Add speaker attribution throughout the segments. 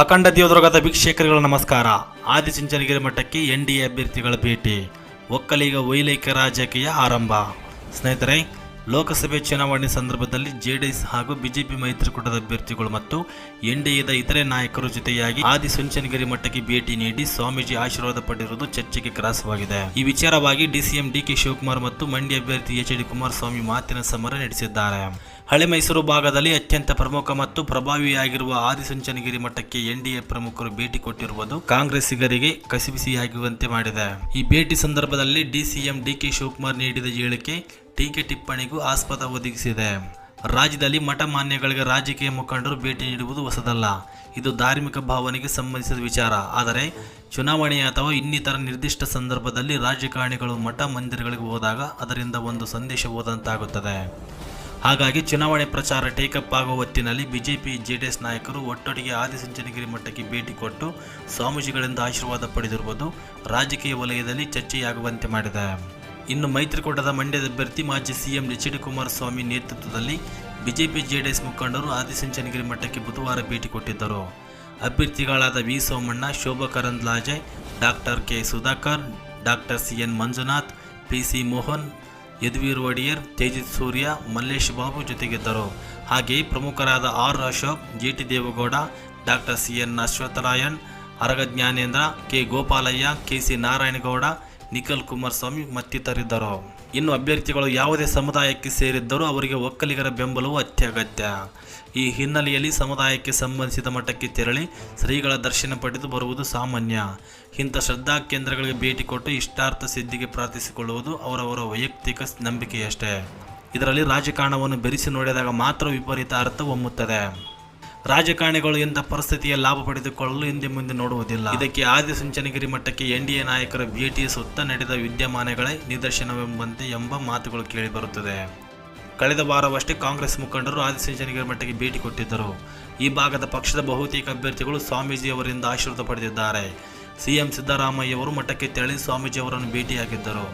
Speaker 1: ಅಖಂಡ ದೇವದುರ್ಗದ ವೀಕ್ಷಕರುಗಳ ನಮಸ್ಕಾರ. ಆದಿಚುಂಚನಗಿರಿ ಮಠಕ್ಕೆ ಎನ್ ಡಿ ಎ ಅಭ್ಯರ್ಥಿಗಳ ಭೇಟಿ. ಒಕ್ಕಲಿಗ ವೈಲೈಕ್ಯ ರಾಜಕೀಯ ಆರಂಭ. ಸ್ನೇಹಿತರೆ, ಲೋಕಸಭೆ ಚುನಾವಣೆ ಸಂದರ್ಭದಲ್ಲಿ ಜೆಡಿಎಸ್ ಹಾಗೂ ಬಿಜೆಪಿ ಮೈತ್ರಿಕೂಟದ ಅಭ್ಯರ್ಥಿಗಳು ಮತ್ತು ಎನ್ ಡಿ ಎದ ಇತರೆ ನಾಯಕರು ಜೊತೆಯಾಗಿ ಆದಿಚುಂಚನಗಿರಿ ಮಠಕ್ಕೆ ಭೇಟಿ ನೀಡಿ ಸ್ವಾಮೀಜಿ ಆಶೀರ್ವಾದ ಪಡೆದಿರುವುದು ಚರ್ಚೆಗೆ ಗ್ರಾಸವಾಗಿದೆ. ಈ ವಿಚಾರವಾಗಿ ಡಿಸಿಎಂ ಡಿಕೆ ಶಿವಕುಮಾರ್ ಮತ್ತು ಮಂಡ್ಯ ಅಭ್ಯರ್ಥಿ ಎಚ್ ಡಿ ಕುಮಾರಸ್ವಾಮಿ ಮಾತಿನ ಸಮರ ನಡೆಸಿದ್ದಾರೆ. ಹಳೆ ಮೈಸೂರು ಭಾಗದಲ್ಲಿ ಅತ್ಯಂತ ಪ್ರಮುಖ ಮತ್ತು ಪ್ರಭಾವಿಯಾಗಿರುವ ಆದಿಸಂಚನಗಿರಿ ಮಠಕ್ಕೆ ಎನ್ಡಿಎ ಪ್ರಮುಖರು ಭೇಟಿ ಕೊಟ್ಟಿರುವುದು ಕಾಂಗ್ರೆಸ್ಸಿಗರಿಗೆ ಕಸಿಬಿಸಿಯಾಗುವಂತೆ ಮಾಡಿದೆ. ಈ ಭೇಟಿ ಸಂದರ್ಭದಲ್ಲಿ ಡಿಸಿಎಂ ಡಿಕೆ ಶಿವಕುಮಾರ್ ನೀಡಿದ ಹೇಳಿಕೆ ಟೀಕೆ ಟಿಪ್ಪಣಿಗೂ ಆಸ್ಪದ ಒದಗಿಸಿದೆ. ರಾಜ್ಯದಲ್ಲಿ ಮಠ ಮಾನ್ಯಗಳಿಗೆ ರಾಜಕೀಯ ಮುಖಂಡರು ಭೇಟಿ ನೀಡುವುದು ಹೊಸದಲ್ಲ. ಇದು ಧಾರ್ಮಿಕ ಭಾವನೆಗೆ ಸಂಬಂಧಿಸಿದ ವಿಚಾರ. ಆದರೆ ಚುನಾವಣೆ ಅಥವಾ ಇನ್ನಿತರ ನಿರ್ದಿಷ್ಟ ಸಂದರ್ಭದಲ್ಲಿ ರಾಜಕಾರಣಿಗಳು ಮಠ ಮಂದಿರಗಳಿಗೆ ಹೋದಾಗ ಅದರಿಂದ ಒಂದು ಸಂದೇಶ ಹೋದಂತಾಗುತ್ತದೆ. ಹಾಗಾಗಿ ಚುನಾವಣೆ ಪ್ರಚಾರ ಟೇಕಪ್ ಆಗುವ ಹೊತ್ತಿನಲ್ಲಿ ಬಿಜೆಪಿ ಜೆಡಿಎಸ್ ನಾಯಕರು ಒಟ್ಟೊಟ್ಟಿಗೆ ಆದಿಚುಂಚನಗಿರಿ ಮಠಕ್ಕೆ ಭೇಟಿ ಕೊಟ್ಟು ಸ್ವಾಮೀಜಿಗಳಿಂದ ಆಶೀರ್ವಾದ ಪಡೆದಿರುವುದು ರಾಜಕೀಯ ವಲಯದಲ್ಲಿ ಚರ್ಚೆಯಾಗುವಂತೆ ಮಾಡಿದೆ. ಇನ್ನು ಮೈತ್ರಿಕೂಟದ ಮಂಡ್ಯದ ಅಭ್ಯರ್ಥಿ ಮಾಜಿ ಸಿಎಂ ಎಚ್ ಡಿ ಕುಮಾರಸ್ವಾಮಿ ನೇತೃತ್ವದಲ್ಲಿ ಬಿಜೆಪಿ ಜೆಡಿಎಸ್ ಮುಖಂಡರು ಆದಿಚುಂಚನಗಿರಿ ಮಠಕ್ಕೆ ಬುಧವಾರ ಭೇಟಿ ಕೊಟ್ಟಿದ್ದರು. ಅಭ್ಯರ್ಥಿಗಳಾದ V Somanna, Shobha Karandlaje, doctor K Sudhakar, doctor C N Manjunath, P C Mohan Yaduveer Wadiyar Tejit Surya, Mallesh Babu ಜೊತೆಗಿದ್ದರು. ಹಾಗೆಯೇ ಪ್ರಮುಖರಾದ R Ashok, G T Devegowda, doctor C N Ashwathnarayan Araga Jnanendra, K Gopalaiah, K C Narayanagowda Nikhil Kumaraswamy ಮತ್ತಿತರಿದ್ದರು. ಇನ್ನು ಅಭ್ಯರ್ಥಿಗಳು ಯಾವುದೇ ಸಮುದಾಯಕ್ಕೆ ಸೇರಿದ್ದರೂ ಅವರಿಗೆ ಒಕ್ಕಲಿಗರ ಬೆಂಬಲವು ಅತ್ಯಗತ್ಯ. ಈ ಹಿನ್ನೆಲೆಯಲ್ಲಿ ಸಮುದಾಯಕ್ಕೆ ಸಂಬಂಧಿಸಿದ ಮಠಕ್ಕೆ ತೆರಳಿ ಶ್ರೀಗಳ ದರ್ಶನ ಪಡೆದು ಬರುವುದು ಸಾಮಾನ್ಯ. ಇಂಥ ಶ್ರದ್ಧಾ ಕೇಂದ್ರಗಳಿಗೆ ಭೇಟಿ ಕೊಟ್ಟು ಇಷ್ಟಾರ್ಥ ಸಿದ್ಧಿಗೆ ಪ್ರಾರ್ಥಿಸಿಕೊಳ್ಳುವುದು ಅವರವರ ವೈಯಕ್ತಿಕ ನಂಬಿಕೆಯಷ್ಟೇ. ಇದರಲ್ಲಿ ರಾಜಕಾರಣವನ್ನು ಬೆರೆಸಿ ನೋಡಿದಾಗ ಮಾತ್ರ ವಿಪರೀತ ಅರ್ಥ ಹೊಮ್ಮುತ್ತದೆ ರಾಜಕಾರಣಿಗಳು ಇಂಥ ಪರಿಸ್ಥಿತಿಯ ಲಾಭ ಪಡೆದುಕೊಳ್ಳಲು ಹಿಂದೆ ಮುಂದೆ ನೋಡುವುದಿಲ್ಲ. ಇದಕ್ಕೆ ಆದಿಚುಂಚನಗಿರಿ ಮಠಕ್ಕೆ ಎನ್ಡಿಎ ನಾಯಕರ ಭೇಟಿಯ ಸುತ್ತ ನಡೆದ ವಿದ್ಯಮಾನಗಳೇ ನಿದರ್ಶನವೆಂಬಂತೆ ಎಂಬ ಮಾತುಗಳು ಕೇಳಿಬರುತ್ತದೆ. ಕಳೆದ ವಾರವಷ್ಟೇ ಕಾಂಗ್ರೆಸ್ ಮುಖಂಡರು ಆದಿಚುಂಚನಗಿರಿ ಮಟ್ಟಕ್ಕೆ ಭೇಟಿ ಕೊಟ್ಟಿದ್ದರು. ಈ ಭಾಗದ ಪಕ್ಷದ ಬಹುತೇಕ ಅಭ್ಯರ್ಥಿಗಳು ಸ್ವಾಮೀಜಿಯವರಿಂದ ಆಶೀರ್ವಾದ ಪಡೆದಿದ್ದಾರೆ. ಸಿಎಂ ಸಿದ್ದರಾಮಯ್ಯವರು ಮಠಕ್ಕೆ ತೆರಳಿ ಸ್ವಾಮೀಜಿಯವರನ್ನು ಭೇಟಿಯಾಗಿದ್ದರು.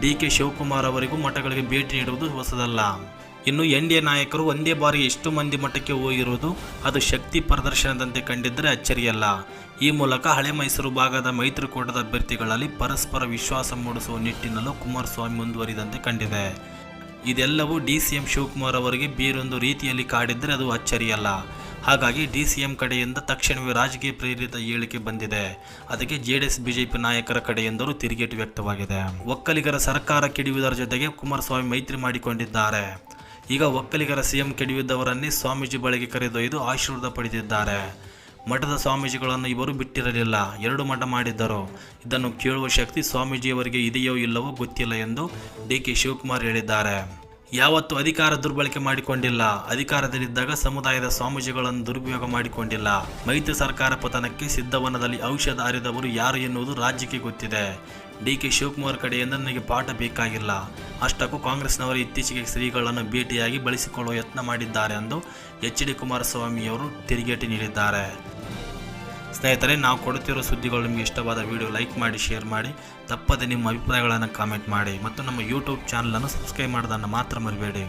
Speaker 1: ಡಿ ಕೆ ಶಿವಕುಮಾರ್ ಅವರಿಗೂ ಮಠಗಳಿಗೆ ಭೇಟಿ ನೀಡುವುದು ಹೊಸದಲ್ಲ. ಇನ್ನು ಎನ್ ಡಿ ಎ ನಾಯಕರು ಒಂದೇ ಬಾರಿ ಎಷ್ಟು ಮಂದಿ ಮಠಕ್ಕೆ ಹೋಗಿರುವುದು ಅದು ಶಕ್ತಿ ಪ್ರದರ್ಶನದಂತೆ ಕಂಡಿದ್ದರೆ ಅಚ್ಚರಿಯಲ್ಲ. ಈ ಮೂಲಕ ಹಳೆ ಮೈಸೂರು ಭಾಗದ ಮೈತ್ರಿಕೂಟದ ಅಭ್ಯರ್ಥಿಗಳಲ್ಲಿ ಪರಸ್ಪರ ವಿಶ್ವಾಸ ಮೂಡಿಸುವ ನಿಟ್ಟಿನಲ್ಲೂ ಕುಮಾರಸ್ವಾಮಿ ಮುಂದುವರಿದಂತೆ ಕಂಡಿದೆ. ಇದೆಲ್ಲವೂ ಡಿ ಸಿ ಎಂ ಶಿವಕುಮಾರ್ ಅವರಿಗೆ ಬೇರೊಂದು ರೀತಿಯಲ್ಲಿ ಕಾಡಿದ್ದರೆ ಅದು ಅಚ್ಚರಿಯಲ್ಲ. ಹಾಗಾಗಿ ಡಿ ಸಿ ಎಂ ಕಡೆಯಿಂದ ತಕ್ಷಣವೇ ರಾಜಕೀಯ ಪ್ರೇರಿತ ಹೇಳಿಕೆ ಬಂದಿದೆ. ಅದಕ್ಕೆ ಜೆ ಡಿ ಎಸ್ ಬಿಜೆಪಿ ನಾಯಕರ ಕಡೆಯಿಂದಲೂ ತಿರುಗೇಟು ವ್ಯಕ್ತವಾಗಿದೆ. ಒಕ್ಕಲಿಗರ ಸರ್ಕಾರ ಕಿಡಿಯುವುದರ ಜೊತೆಗೆ ಕುಮಾರಸ್ವಾಮಿ ಮೈತ್ರಿ ಮಾಡಿಕೊಂಡಿದ್ದಾರೆ. ಈಗ ಒಕ್ಕಲಿಗರ ಸಿಎಂ ಕೆಡಿಯುವುದವರನ್ನೇ ಸ್ವಾಮೀಜಿ ಬಳಿಗೆ ಕರೆದೊಯ್ದು ಆಶೀರ್ವಾದ ಪಡೆದಿದ್ದಾರೆ. ಮಠದ ಸ್ವಾಮೀಜಿಗಳನ್ನು ಇವರು ಬಿಟ್ಟಿರಲಿಲ್ಲ. ಎರಡು ಮಠ ಮಾಡಿದ್ದರು. ಇದನ್ನು ಕೇಳುವ ಶಕ್ತಿ ಸ್ವಾಮೀಜಿಯವರಿಗೆ ಇದೆಯೋ ಇಲ್ಲವೋ ಗೊತ್ತಿಲ್ಲ ಎಂದು ಡಿ ಕೆ ಶಿವಕುಮಾರ್ ಹೇಳಿದ್ದಾರೆ. ಯಾವತ್ತು ಅಧಿಕಾರ ದುರ್ಬಳಕೆ ಮಾಡಿಕೊಂಡಿಲ್ಲ. ಅಧಿಕಾರದಲ್ಲಿದ್ದಾಗ ಸಮುದಾಯದ ಸ್ವಾಮೀಜಿಗಳನ್ನು ದುರುಪಯೋಗ ಮಾಡಿಕೊಂಡಿಲ್ಲ. ಮೈತ್ರಿ ಸರ್ಕಾರ ಪತನಕ್ಕೆ ಸಿದ್ಧವನದಲ್ಲಿ ಔಷಧ ಅರಿದವರು ಯಾರು ಎನ್ನುವುದು ರಾಜ್ಯಕ್ಕೆ ಗೊತ್ತಿದೆ. ಡಿ ಕೆ ಶಿವಕುಮಾರ್ ಕಡೆಯಿಂದ ನನಗೆ ಪಾಠ ಬೇಕಾಗಿಲ್ಲ. ಅಷ್ಟಕ್ಕೂ ಕಾಂಗ್ರೆಸ್ನವರು ಇತ್ತೀಚೆಗೆ ಶ್ರೀಗಳನ್ನು ಭೇಟಿಯಾಗಿ ಬಳಸಿಕೊಳ್ಳುವ ಯತ್ನ ಮಾಡಿದ್ದಾರೆ ಎಂದು ಎಚ್ ಡಿ ಕುಮಾರಸ್ವಾಮಿಯವರು ತಿರುಗೇಟು ನೀಡಿದ್ದಾರೆ. ಸ್ನೇಹಿತರೆ, ನಾವು ಕೊಡುತ್ತಿರೋ ಸುದ್ದಿಗಳು ನಿಮಗೆ ಇಷ್ಟವಾದ ವಿಡಿಯೋ ಲೈಕ್ ಮಾಡಿ ಶೇರ್ ಮಾಡಿ, ತಪ್ಪದೆ ನಿಮ್ಮ ಅಭಿಪ್ರಾಯಗಳನ್ನು ಕಾಮೆಂಟ್ ಮಾಡಿ ಮತ್ತು ನಮ್ಮ ಯೂಟ್ಯೂಬ್ ಚಾನಲನ್ನು ಸಬ್ಸ್ಕ್ರೈಬ್ ಮಾಡೋದನ್ನು ಮಾತ್ರ ಮರಿಬೇಡಿ.